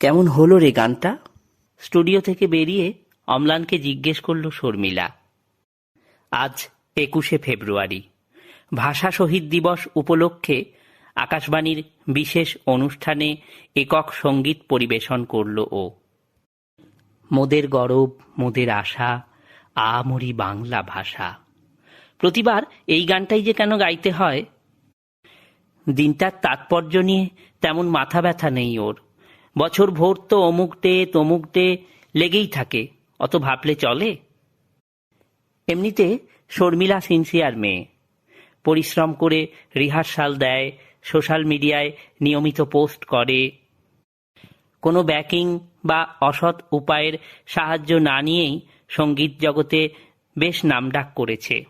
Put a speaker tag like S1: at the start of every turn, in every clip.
S1: কেমন হলো রে গানটা? স্টুডিও থেকে বেরিয়ে অম্লানকে জিজ্ঞেস করল শর্মিলা। আজ একুশে ফেব্রুয়ারি। ভাষা শহীদ দিবস উপলক্ষে আকাশবাণীর বিশেষ অনুষ্ঠানে একক সংগীত পরিবেশন করল ও। মোদের গরব, মোদের আশা আমরি বাংলা ভাষা। প্রতিবার এই গানটাই যে কেন গাইতে হয়? দিনটার তাৎপর্য নিয়ে তেমন মাথা ব্যথা নেই ওর। বছর ভোর তো অমুক ডে তমুক ডে লেগেই থাকে। অত ভাবলে চলে? এমনিতে শর্মিলা সিনসিয়ার মেয়ে। পরিশ্রম করে রিহার্সাল দেয়, সোশ্যাল মিডিয়ায় নিয়মিত পোস্ট করে। কোনো ব্যাকিং বা অসৎ উপায়ের সাহায্য না নিয়েই সংগীত জগতে বেশ নামডাক করেছে।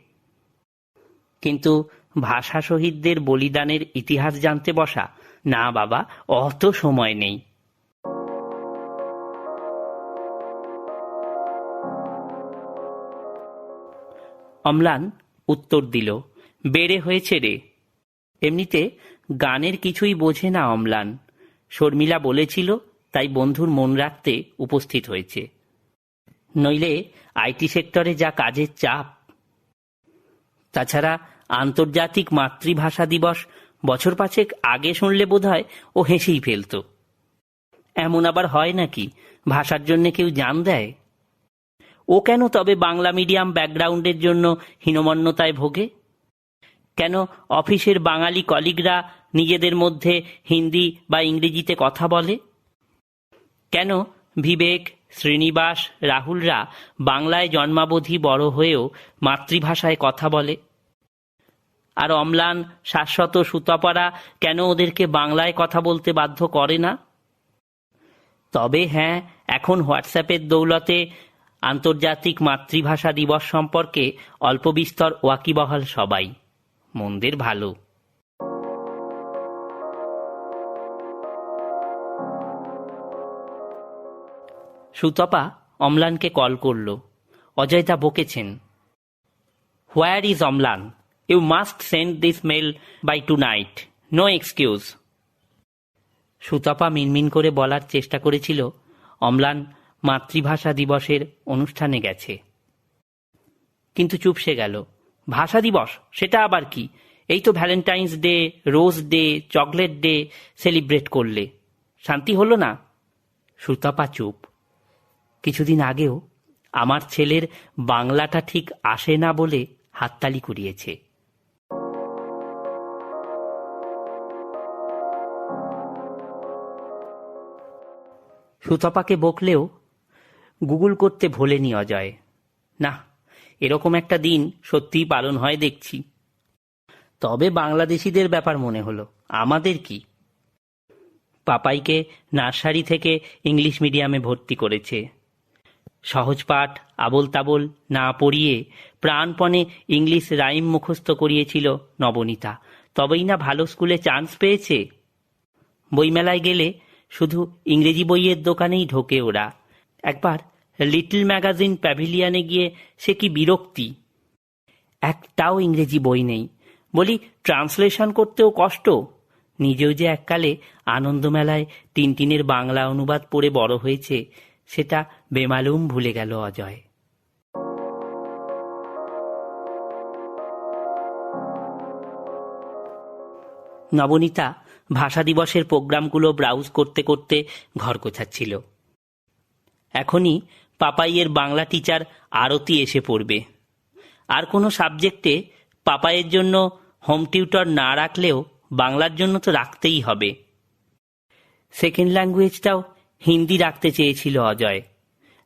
S1: কিন্তু ভাষা শহীদদের বলিদানের ইতিহাস জানতে বসা, না বাবা, অত সময় নেই। অম্লান উত্তর দিল, বেড়ে হয়েছে রে। এমনিতে গানের কিছুই বোঝে না অম্লান। শর্মিলা বলেছিল, তাই বন্ধুর মন রাখতে উপস্থিত হয়েছে। নইলে আইটি সেক্টরে যা কাজের চাপ। তাছাড়া আন্তর্জাতিক মাতৃভাষা দিবস বছর পাঁচেক আগে শুনলে বোধহয় ও হেসেই ফেলত। এমন আবার হয় নাকি? ভাষার জন্য কেউ জান দেয়? ও কেন তবে বাংলা মিডিয়াম ব্যাকগ্রাউন্ডের জন্য হীনমন্যতায় ভোগে? কেন অফিসের বাঙালি কলিগরা নিজেদের মধ্যে হিন্দি বা ইংরেজিতে কথা বলে? কেন বিবেক, শ্রীনিবাস, রাহুলরা বাংলায় জন্মাবধি বড় হয়েও মাতৃভাষায় কথা বলে? আর অম্লান, শাশ্বত সুতপাড়া কেন ওদেরকে বাংলায় কথা বলতে বাধ্য করে না? তবে হ্যাঁ এখন হোয়াটসঅ্যাপের দৌলতে আন্তর্জাতিক মাতৃভাষা দিবস সম্পর্কে অল্প বিস্তর ওয়াকিবহাল সবাই। মন্দের ভালো। সুতপা অম্লানকে কল করল। অজয়দা বকেছেন। Where is Amlan? You must send this mail by tonight no excuse. Sutapa মিনমিন করে বলার চেষ্টা করেছিল। অম্লান মাতৃভাষা দিবসের অনুষ্ঠানে গেছে। কিন্তু চুপসে গেল। ভাষা দিবস, সেটা আবার কি? এই তো Valentine's day rose day chocolate day celebrate করলে। শান্তি হলো না? সুতপা চুপ। কিছুদিন আগেও আমার ছেলের বাংলাটা ঠিক আসে না বলে হাততালি কুড়িয়েছে। সুতপাকে বকলেও গুগল করতে ভোলেনি অজয়। না, এরকম একটা দিন সত্যিই পালন হয় দেখছি। তবে বাংলাদেশিদের ব্যাপার মনে হলো, আমাদের কি? পাপাইকে নার্সারি থেকে ইংলিশ মিডিয়ামে ভর্তি করেছে। সহজ পাঠ আবল তাবল না পড়িয়ে প্রাণপণে ইংলিশ রাইম মুখস্থ করিয়েছিল নবনীতা। তবেই না ভালো স্কুলে চান্স পেয়েছে? বইমেলায় গেলে শুধু ইংরেজি বইয়ের দোকানেই ঢোকে ওরা। একবার লিটল ম্যাগাজিন প্যাভিলিয়ানে গিয়ে সে কি বিরক্তি? একটাও ইংরেজি বই নেই। বলি, ট্রান্সলেশন করতেও কষ্ট? নিজেও যে এককালে আনন্দমেলায় টিনটিনের বাংলা অনুবাদ পড়ে বড় হয়েছে, সেটা বেমালুম ভুলে গেল অজয়। নবনীতা, ভাষা দিবসের প্রোগ্রামগুলো ব্রাউজ করতে করতে ঘর গোছাচ্ছিল। এখনই পাপাইয়ের বাংলা টিচার আরতি এসে পড়বে। আর কোনো সাবজেক্টে পাপাইয়ের জন্য হোম টিউটর না রাখলেও বাংলার জন্য তো রাখতেই হবে। সেকেন্ড ল্যাঙ্গুয়েজটাও হিন্দি রাখতে চেয়েছিল অজয়।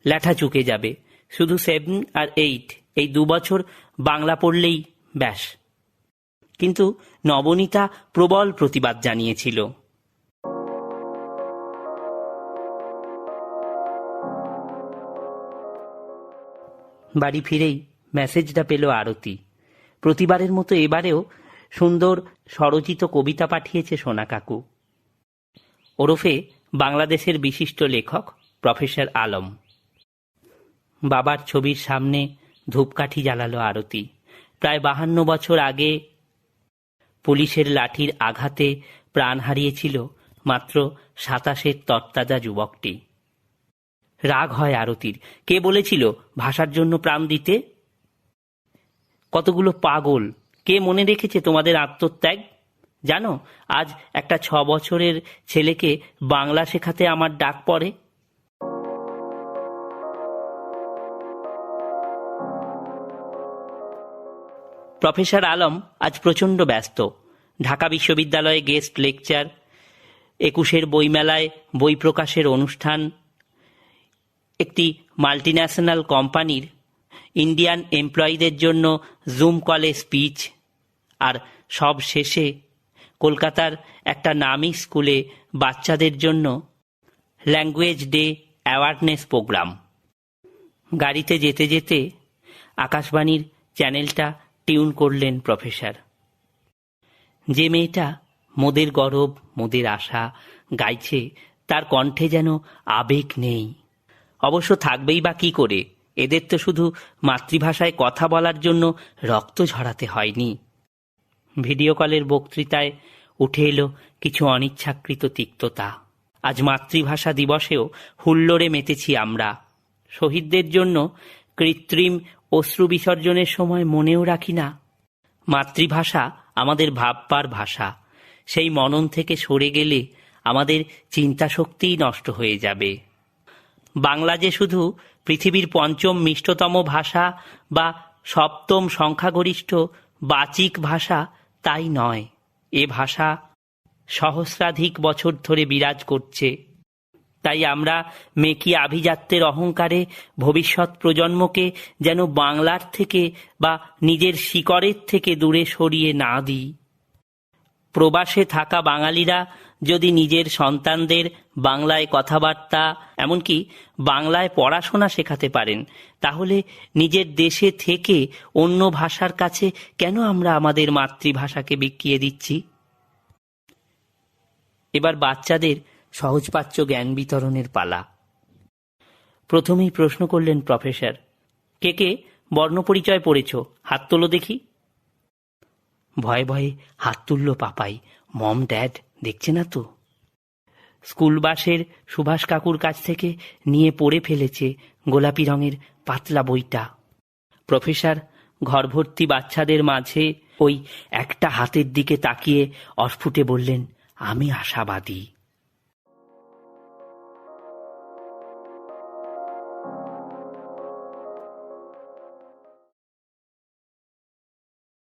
S1: ল্যাঠা চুকে যাবে। শুধু সেভেন আর এইট এই দু বছর বাংলা পড়লেই ব্যাস। কিন্তু নবনীতা প্রবল প্রতিবাদ জানিয়েছিল। বাড়ি ফিরেই মেসেজটা পেল আরতি। প্রতিবারের মতো এবারেও সুন্দর স্বরচিত কবিতা পাঠিয়েছে সোনা কাকু। ওরফে বাংলাদেশের বিশিষ্ট লেখক প্রফেসর আলম। বাবার ছবির সামনে ধূপকাঠি জ্বালালো আরতি। প্রায় বাহান্ন বছর আগে পুলিশের লাঠির আঘাতে প্রাণ হারিয়েছিল মাত্র সাতাশের তত্তাজা যুবকটি। রাগ হয় আরতির। কে বলেছিল, ভাষার জন্য প্রাণ দিতে কতগুলো পাগল। কে মনে রেখেছে তোমাদের আত্মত্যাগ? জানো, আজ একটা ছ বছরের ছেলেকে বাংলা শেখাতে আমার ডাক পড়ে। প্রফেসর আলম আজ প্রচণ্ড ব্যস্ত। ঢাকা বিশ্ববিদ্যালয়ে গেস্ট লেকচার, একুশের বইমেলায় বই প্রকাশের অনুষ্ঠান একটি মাল্টিন্যাশনাল কোম্পানির ইন্ডিয়ান এমপ্লয়ীদের জন্য জুম কলে স্পিচ আর সব শেষে কলকাতার একটা নামী স্কুলে বাচ্চাদের জন্য ল্যাঙ্গুয়েজ ডে অ্যাওয়ারনেস প্রোগ্রাম গাড়িতে যেতে যেতে আকাশবাণীর চ্যানেলটা টিউন করলেন প্রফেসর যে মেয়েটা মোদের গরব, মোদের আশা গাইছে, তার কণ্ঠে যেন আবেগ নেই। অবশ্য থাকবেই বা কি করে? এদের তো শুধু মাতৃভাষায় কথা বলার জন্য রক্ত ঝরাতে হয়নি। ভিডিও কলের বক্তৃতায় উঠে এলো কিছু অনিচ্ছাকৃত তিক্ততা। আজ মাতৃভাষা দিবসেও হুল্লোড়ে মেতেছি আমরা। শহীদদের জন্য কৃত্রিম অশ্রু বিসর্জনের সময় মনেও রাখি না। মাতৃভাষা আমাদের ভাববার ভাষা। সেই মনন থেকে সরে গেলে আমাদের চিন্তাশক্তিই নষ্ট হয়ে যাবে। বাংলা যে শুধু পৃথিবীর পঞ্চম মিষ্টতম ভাষা বা সপ্তম সংখ্যাগরিষ্ঠ বাচিক ভাষা, তাই নয়। এ ভাষা সহস্রাধিক বছর ধরে বিরাজ করছে। তাই আমরা মেকি আভিজাত্যের অহংকারে ভবিষ্যৎ প্রজন্মকে যেন বাংলার থেকে বা নিজের শিকড়ের থেকে দূরে সরিয়ে না দিই। প্রবাসে থাকা বাঙালিরা যদি নিজের সন্তানদের বাংলায় কথাবার্তা, এমনকি বাংলায় পড়াশোনা শেখাতে পারেন, তাহলে নিজের দেশে থেকে অন্য ভাষার কাছে কেন আমরা আমাদের মাতৃভাষাকে বিকিয়ে দিচ্ছি? এবার বাচ্চাদের সহজপাচ্য জ্ঞান বিতরণের পালা। প্রথমেই প্রশ্ন করলেন প্রফেসর, কে কে বর্ণপরিচয় পড়েছ? হাত তোলো দেখি। ভয়ে ভয়ে হাত তুলল পাপাই, মম, ড্যাড। দেখছে না তো? স্কুল বাসের সুভাষ কাকুর কাছ থেকে নিয়ে পড়ে ফেলেছে গোলাপি রঙের পাতলা বইটা। প্রফেসর ঘরভর্তি বাচ্চাদের মাঝে ওই একটা হাতের দিকে তাকিয়ে অস্ফুটে বললেন, আমি আশাবাদী।